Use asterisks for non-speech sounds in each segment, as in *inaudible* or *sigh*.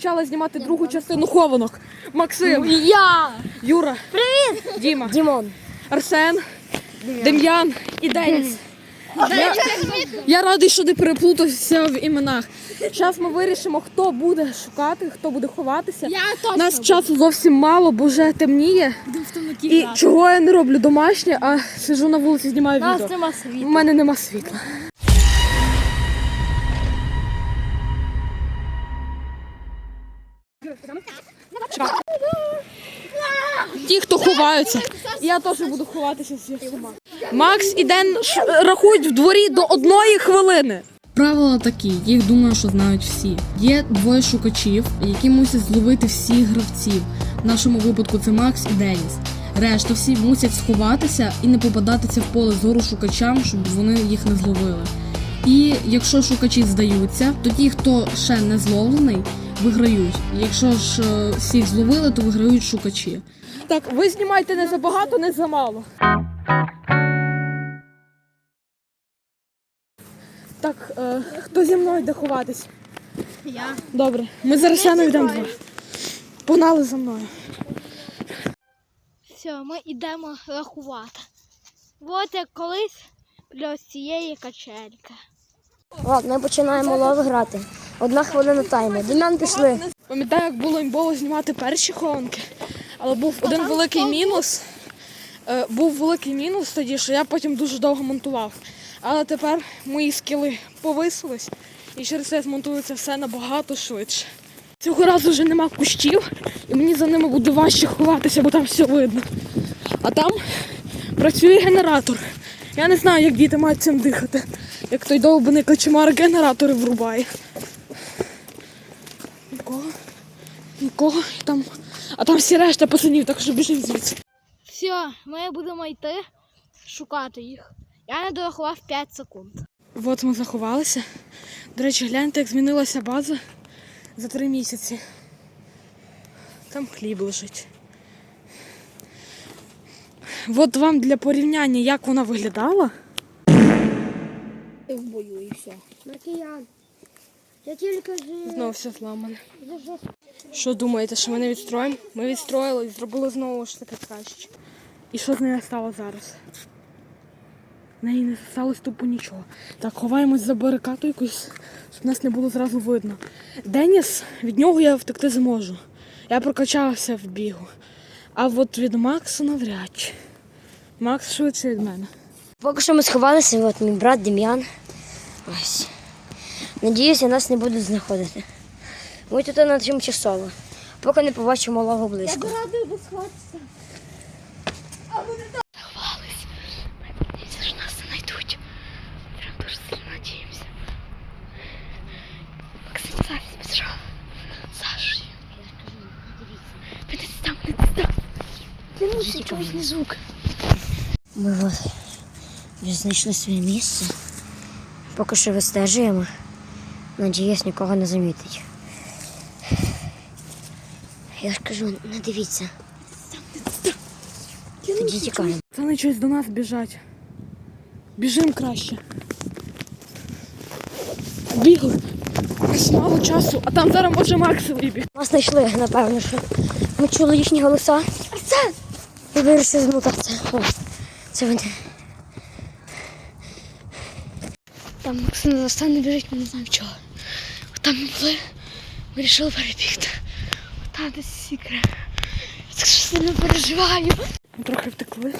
почала знімати другу частину хованок. Максим, Я! Юра, Привіт! Діма, Дімон. Арсен, Дем'ян і Деніс. Я, я радий, що не переплутався в іменах. Зараз ми вирішимо, хто буде шукати, хто буде ховатися. Я точно нас часу зовсім мало, бо вже темніє. І чого я не роблю домашнє, а сижу на вулиці, знімаю Нас відео. У мене нема світла. Ті, хто ховаються. Я теж буду ховатися зі всіма. Макс і Ден рахують в дворі до одної хвилини. Правила такі, їх думаю, що знають всі. Є двоє шукачів, які мусять зловити всіх гравців. В нашому випадку це Макс і Деніс. Решта всі мусять сховатися і не попадатися в поле зору шукачам, щоб вони їх не зловили. І якщо шукачі здаються, то ті, хто ще не зловлений, виграють. Якщо ж е, всіх зловили, то виграють шукачі. Так, ви знімайте не забагато, не замало. Так, е, хто зі мною йде ховатись? Я. Добре, ми зараз Арсеном йдемо два. Погнали за мною. Все, ми йдемо рахувати. От як колись для ось цієї качельки. Ладно, ми починаємо лови грати. Одна хвилина тайму. Дем'ян пішли. Пам'ятаю, як було імбово знімати перші хованки, але був один великий мінус. Е, Був великий мінус тоді, що я потім дуже довго монтував. Але тепер мої скіли повисились і через це змонтується все набагато швидше. Цього разу вже нема кущів, і мені за ними буде важче ховатися, бо там все видно. А там працює генератор. Я не знаю, як діти мають цим дихати, як той довбаний кочемар генератори врубає. Нікого. Нікого. Там... А там всі решта пацанів, так що біжимо звідси. Все, ми будемо йти шукати їх. Я не дорахував 5 секунд. От ми заховалися. До речі, гляньте, як змінилася база за три місяці. Там хліб лежить. От вам для порівняння, як вона виглядала. Ти в бою і все. Маркіян. Я тільки. Знову все зламане. Що думаєте, що ми не відстроїмо? Ми відстроїли і зробили знову ж таке краще. І що з нею стало зараз? В неї не сталося тупо нічого. Так, ховаємось за барикаду якусь, щоб нас не було зразу видно. Деніс, від нього я втекти зможу. Я прокачався в бігу. А от від Макса навряд чи. Макс швидше від мене. Поки що ми сховалися, от мій брат Дем'ян. Ось. Надіюся, нас не будуть знаходити. Ми тут на тимчасово. Поки не побачимо лаву близько. радий би схватися. Це ж нас знайдуть. Прям дуже сильно надіємося. Максим зараз піджав. Саш. Я ж кажу, не дивіться. Там, не там. Не мусить чогось не звук. Ми от вже знайшли своє місце. Поки що вистежуємо. Надіюсь, нікого не замітить. Я ж кажу, не дивіться. Тоді тікаємо. Пацани щось до нас біжать. Біжим краще. Бігли. Мало часу, а там зараз може Макс вибіг. Нас знайшли, напевно, що ми чули їхні голоса. Арсен! І вирішили змотатися. О, це вони. Там Максим за стане біжить, ми не знаємо чого. Там ми були, вирішили перебігти. Там десь сікре. Я так сильно переживаю. Трохи втекли.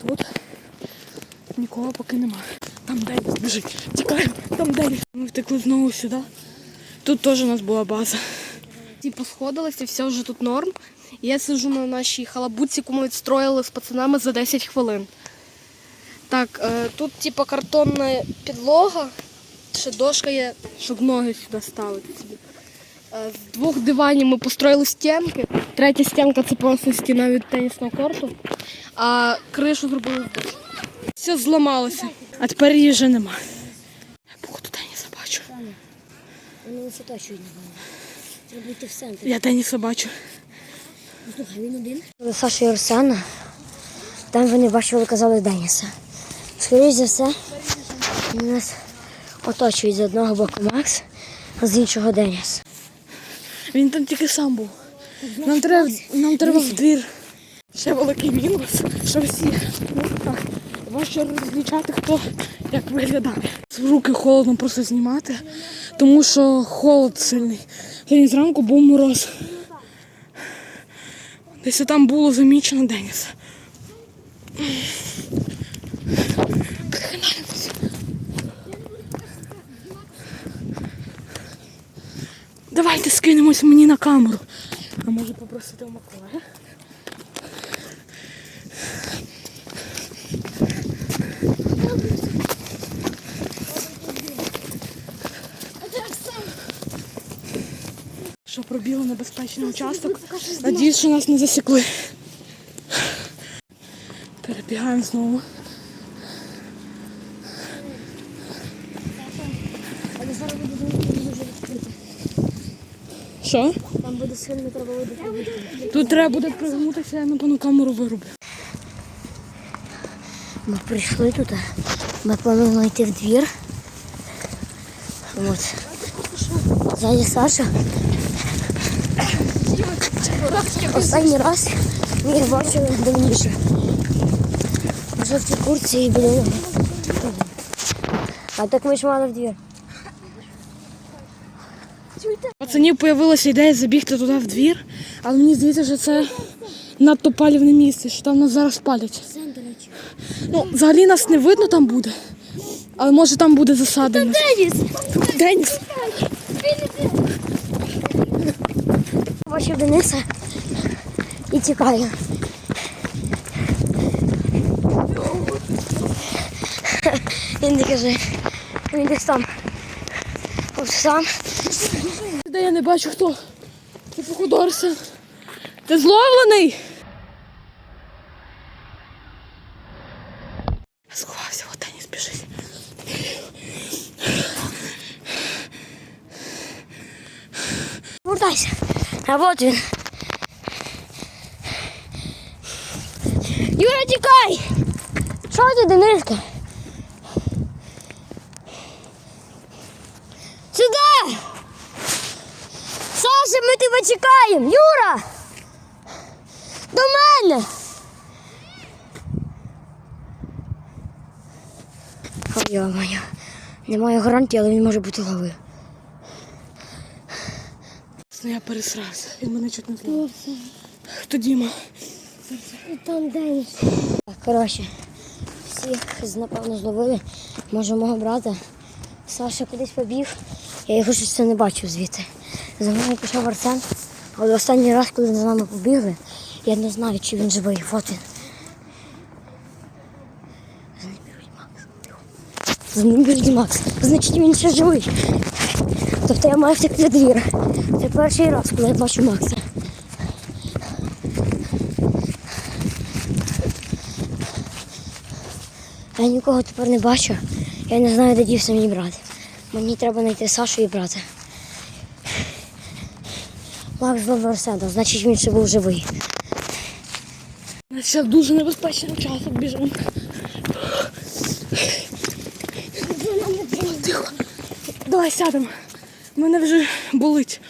Тут нікого поки нема. Там Деніс біжить. Тікаємо, там Деніс. Ми втекли знову сюди. Тут теж у нас була база. Типу сходилися, все вже тут норм. Я сиджу на нашій халабуці, яку ми відстроїли з пацанами за 10 хвилин. Так, е, тут типу картонна підлога, ще дошка є, щоб ноги сюди ставити собі. Е, з двох диванів ми построїли стінки. Третя стінка це просто стіна від тенісного корту, а кришу зробили. Все зламалося. А тепер її вже нема. Я походу Деніса бачу. Вони лише точно не Треба йти в центр. Я Деніса бачу. Слухай, він один. Саша і Арсена. Там вони бачили, казали Деніса. Скоріше за все, нас оточують з одного боку Макс, а з іншого Деніс. Він там тільки сам був. Нам треба, нам треба в двір. Ще великий мінус, що всі куртках важче розлічати, хто як виглядає. Руки холодно просто знімати, тому що холод сильний. Сьогодні зранку був мороз. Десь там було замічено Деніса. Пригинаємося. Давайте скинемось мені на камеру. А може попросити у Миколая? Що пробіло небезпечний участок. Надіюсь, що нас не засікли. Перебігаємо знову. Але зараз буде дуже відкрити. Що? Там буде сильно треба видати. Тут треба буде пригнутися, я напевно камеру вирублю. Ми прийшли тут. Ми плануємо йти в двір. От. Ззаді Саша. Останній раз ми їх бачили давніше. В жовтій курці і біля. А так ми ж мали в двір. Пацанів з'явилася ідея забігти туди в двір, але мені здається, що це надто палівне місце, що там нас зараз палять. Ну, взагалі нас не видно там буде, але може там буде засада. Деніс! Деніс! Бачив Дениса і тікає. Він не каже. Він десь там. Сам. Де я не бачу хто. Ти походу Ти зловлений? Сховався, от Деніс біжить. Вертайся. А от він. Юра, тікай! Що ти, Дениска? Сюди! Саша, ми тебе чекаємо! Юра! До мене! Ой, йо-моє. Немає гарантії, але він може бути ловив. Ну, я пересрався. Він мене чуть не зловив. Хто Діма? Там Деніс. Так, коротше, всіх напевно зловили. Може мого брата. Саша кудись побіг. Я його щось не бачив звідти. За мною пішов Арсен. Але останній раз, коли за нами побігли, я не знаю, чи він живий. От він. За ним біжить Макс. Значить він ще живий. Тобто я маю втекти двір. Це перший раз, коли я бачу Макса. Я нікого тепер не бачу. Я не знаю, де дівся мій брат. Мені треба знайти Сашу і брата. Макс зловив Арсена, значить він ще був живий. Це дуже небезпечний участок біжимо. Давай сядемо. Мене вже болить.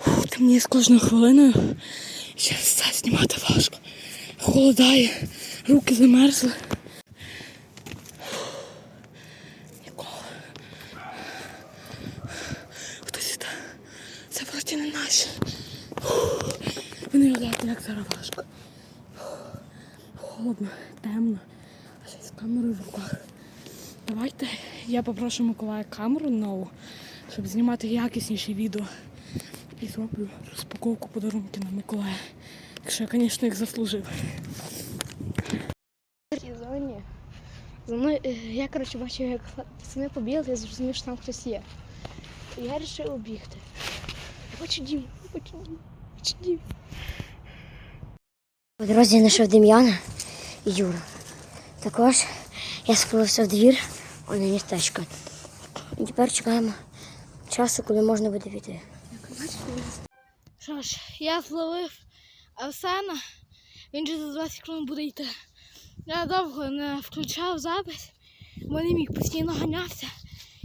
Фу, Темніє з кожною хвилиною. Ще все знімати важко. Холодає, руки замерзли. Нікого. Хтось іде. Це просто не наші. Ви не уявляєте, як зараз важко. Холодно, темно, а ще з камерою в руках. Давайте я попрошу Миколая камеру нову, щоб знімати якісніші відео. І зроблю розпаковку подарунків на Миколая. Якщо я, звісно, їх заслужив. За мною, е, я, коротше, бачив, як пацани побігли, я зрозумів, що там хтось є. Я вирішив обігти. Я Хочу дім, хочу дім, хочу дім. По дорозі я знайшов Дем'яна і Юру. Також я сплився в двір, у на містечко. І тепер чекаємо часу, коли можна буде піти. Що ж, я зловив Арсена, він же за 20 хвилин буде йти. Я довго не включав запис, бо не міг постійно ганявся.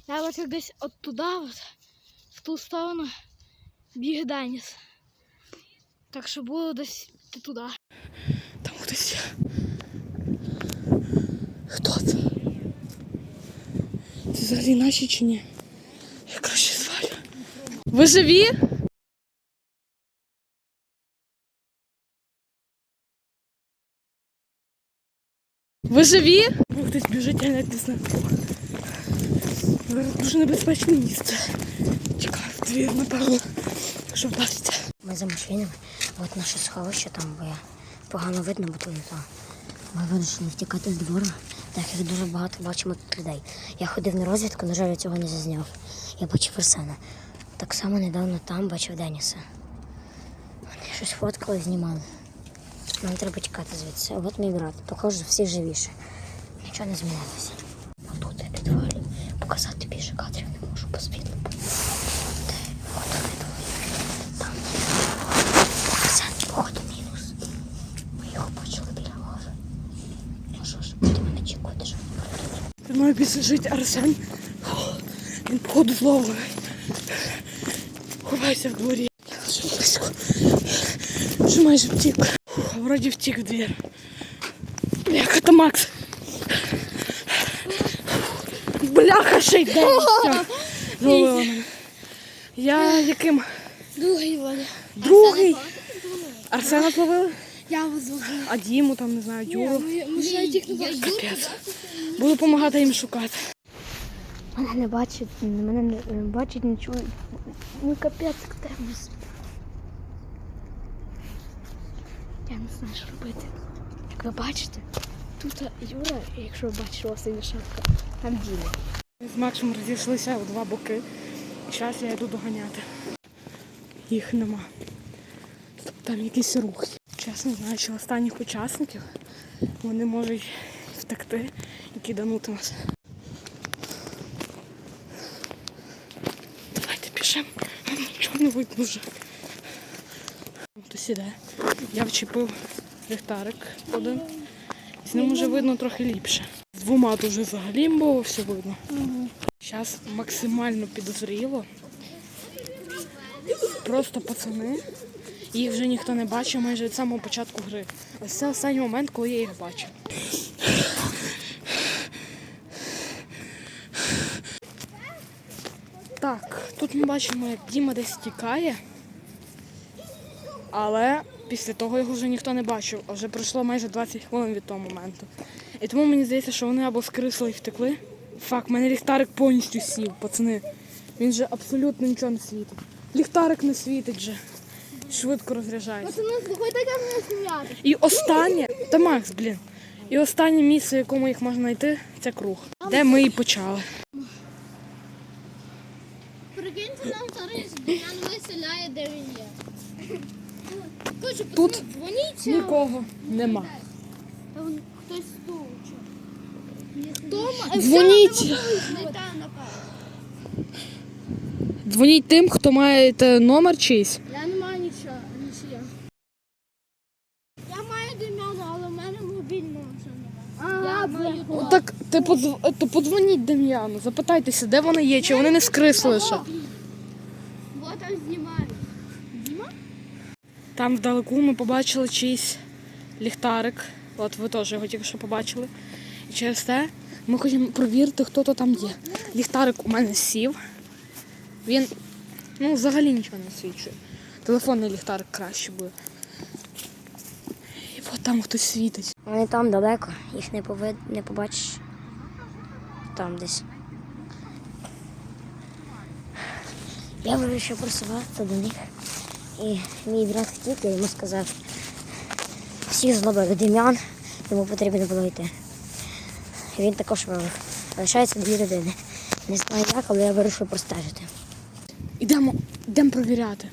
Я бачив десь от туди, от, в ту сторону, біг Деніс. Так що буду десь туди. Там хтось є. Хто це? Це взагалі наші чи ні? Я краще звалю. Ви живі? Ви живі? Ну, хтось біжить, я навіть не знаю. Дуже небезпечне місце. Чекаю в двір, напевно. Що вдасться. Ми за машинами. От наше сховище там, бо я погано видно, бо тут не то. Ми вирішили втікати з двору, так їх дуже багато бачимо людей. Я ходив на розвідку, на жаль, я цього не зазняв. Я бачив Арсена. Так само недавно там бачив Деніса. Вони щось фоткали, знімали. Нам треба тікати звідси. От мій брат. Похоже, всі живіше. Нічого не змінилося. А тут я підвалю. Показати більше кадрів не можу по світлу. Де? От вони двоє. Там. Арсен, походу, мінус. Ми його бачили біля гори. Ну що ж, ти мене чекати, що За мною біжить Арсен. Він походу зловив. Ховайся в дворі. Близько. Вже майже втік. Фух, Вроді втік в двір. Бляха, то Макс. Бляха, ще й день. *laughs* Зловила мене. Я яким? Другий Ваня. Другий. Арсена зловили? Я вас. А Діму там, не знаю, Юру. Буду допомагати їм шукати. Мене не бачать, мене не бачать, не чують. Ну капець, як темно. Я не знаю, що робити. Як ви бачите, тут Юра, якщо ви бачите, у вас шапка, там Діма. Ми з Максом розійшлися у два боки. І зараз я йду доганяти. Їх нема. Тобто там якийсь рух. Чесно, знаючи останніх учасників, вони можуть втекти і киданути нас. Давайте пішемо. Нічого не видно вже. Хтось іде. Я вчепив ліхтарик один. З ним вже видно трохи ліпше. З двома дуже взагалі було все видно. Зараз максимально підозріло. Просто пацани. Їх вже ніхто не бачив майже від самого початку гри. Ось це останній момент, коли я їх бачу. Так, тут ми бачимо, як Діма десь тікає. Але після того його вже ніхто не бачив. А вже пройшло майже 20 хвилин від того моменту. І тому мені здається, що вони або скрисли і втекли. Фак, в мене ліхтарик повністю сів, пацани. Він же абсолютно нічого не світить. Ліхтарик не світить же. Швидко розряджається. І останнє, та Макс, блін. І останнє місце, в якому їх можна знайти, це круг, де ми і почали. Прикиньте, нам зараз Дем'ян виселяє, де він є. Тут Нікого нема. хтось стучить. Дзвоніть. Дзвоніть тим, хто має номер чийсь. Так ти подзв... то подзвоніть Дем'яну, запитайтеся, де вони є, чи вони не скрисли ще. Вот там знімають. Там вдалеку ми побачили чийсь ліхтарик. От ви теж його тільки що побачили. І через те ми хочемо провірити, хто то там є. Ліхтарик у мене сів. Він ну, взагалі нічого не свідчує. Телефонний ліхтарик краще буде. І от там хтось світить. Вони там далеко, їх не, повид... не побачиш. Там десь. Я вирішив просуватися до них. І мій брат хотів, я йому сказав. Всіх зловив Дем'ян, йому потрібно було йти. І він також вивив. Лишається дві людини. Не знаю як, але я вирішив простежити. Ідемо, йдемо провіряти.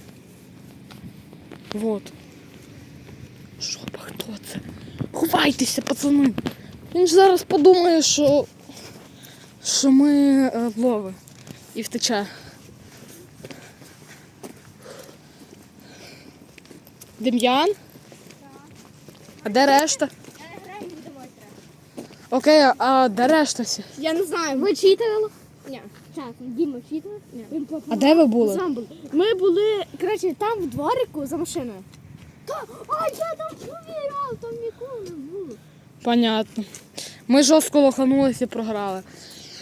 Вот. Жопа, хто це? Ховайтеся, пацани. Він ж зараз подумає, що, що ми е, лови і втече. Дем'ян? А де решта? Окей, а де решта всі? Я не знаю, ви читали? Ні. чесно. Діма попав. А де ви були? Ми були, коротше, там в дворику за машиною. Та, а я там повіряв, там ніколи не було. Понятно. Ми жорстко лоханулися і програли.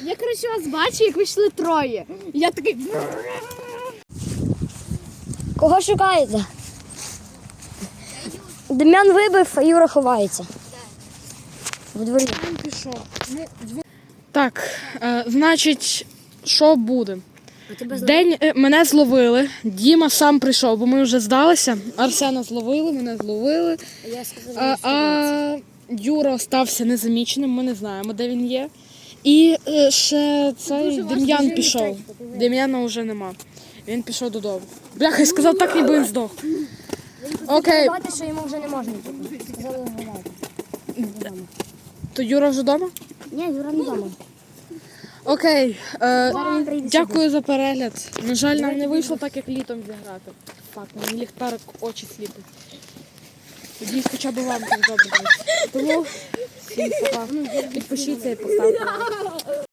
Я, коротше, вас бачу, як ви йшли троє. І Я такий. Кого шукаєте? Дем'ян вибив, а Юра ховається. В дворі. Так, е, значить, що буде? День е, мене зловили. Діма сам прийшов, бо ми вже здалися. Арсена зловили, мене зловили. Я А, а Юра остався незаміченим, ми не знаємо, де він є. І е, ще цей Дем'ян пішов. Дем'яна вже нема. Він пішов додому. Бляха, я сказав так, ніби він здох. Окей, Сказати, що йому вже не можна йти. Сказали то Юра вже вдома? Ні, Юра не вдома. Окей. Е, дякую за перегляд. На жаль, нам не вийшло так, як літом зіграти. Так, мені ліхтарик очі сліпить. Тоді хоча б вам так добре. Тому всім пока. Підпишіться і поставте лайк.